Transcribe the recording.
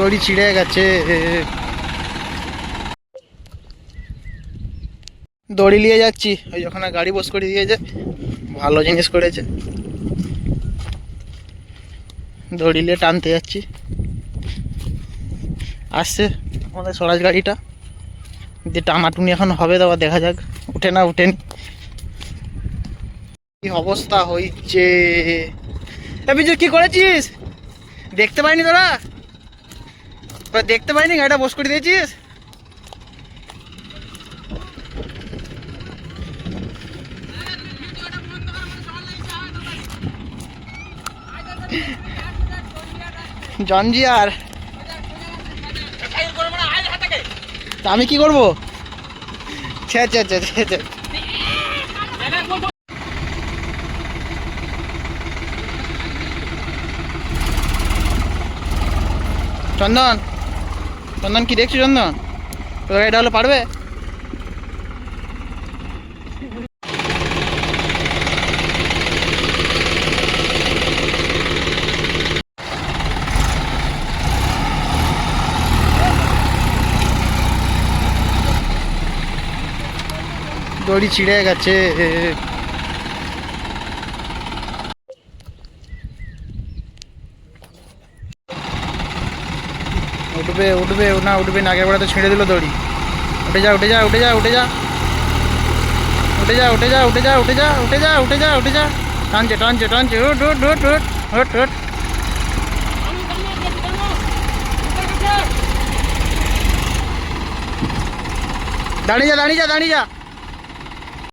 দড়ি ছিঁড়ে গেছে। দড়ি নিয়ে যাচ্ছি। ওই ওখানে গাড়ি বস করে দিয়েছে। ভালো জিনিস করেছে। দড়ি নিয়ে টানতে যাচ্ছি। আসছে আমাদের স্বরাজ গাড়িটা। যে টানাটুনি এখন হবে আবার দেখা যাক। উঠে না উঠেনি। কি অবস্থা হয়েছে এ কি করেছিস? দেখতে পাইনি তোরা? তোরা দেখতে পাইনি, গাড়িটা বস করে দিয়েছিস? জঞ্জিয়ার। আমি কি করব? ছে ছে ছে ছে। চন্দন। চন্দন কি দেখছ চন্দন? তোর এটা হলে পারবে? দড়ি ছিঁড়ে গেছে। উঠবে উঠবে না উঠবে না আগের বেড়া তো ছেড়ে দিল দড়ি উঠে যা উঠে যা উঠে যা উঠে যা উঠে যা উঠে যা উঠে যা উঠে যা উঠে যা উঠে যা উঠে যা টানছে টানছে টানছে উঠ উঠ উঠ উঠ উঠ উঠ দাঁড়িয়ে যা দাঁড়িয়ে যা দাঁড়িয়ে যা